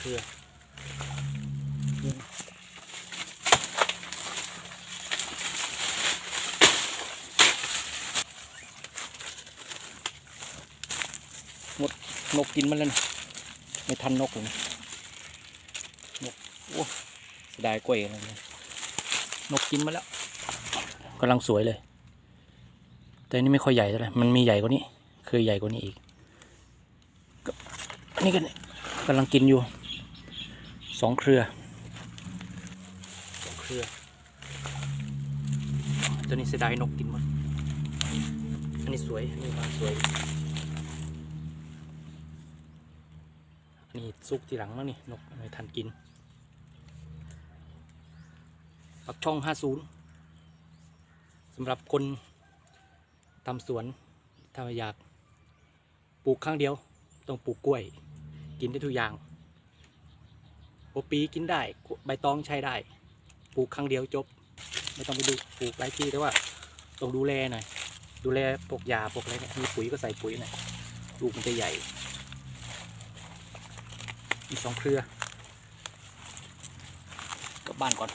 เครือหมดนกกินมันแล้วนะไม่ทันนกเลยนะนกโอ้เสียดายกล้วยอะไรเนี่ยนกกินมาแล้วกำลังสวยเลย แต่นี่ไม่ค่อยใหญ่เท่าไหร่มันมีใหญ่กว่านี้ เคยใหญ่กว่านี้อีกก็อันนี้กันกำลังกินอยู่ สองเครือสองเครือตัวนี้เสียดายนกกินหมด อันนี้สวย อันนี้มาสวย อันนี้ซุกทีหลังแล้วนี่นกไม่ทันกิน ปักช่องห้าศูนย์สำหรับคนทำสวนถ้าอยาก ปลูกครั้งเดียว ต้องปลูกกล้วย กินได้ทุกอย่าง หัวปีกินได้ ใบตองใช้ได้ ปลูกครั้งเดียวจบ ไม่ต้องไปดูปลูกหลายที่แต่ว่าต้องดูแลหน่อย ดูแลปกยาปกอะไรเนี่ย มีปุ๋ยก็ใส่ปุ๋ยหน่อย ลูกมันจะใหญ่มีสองเครือ กลับบ้านก่อน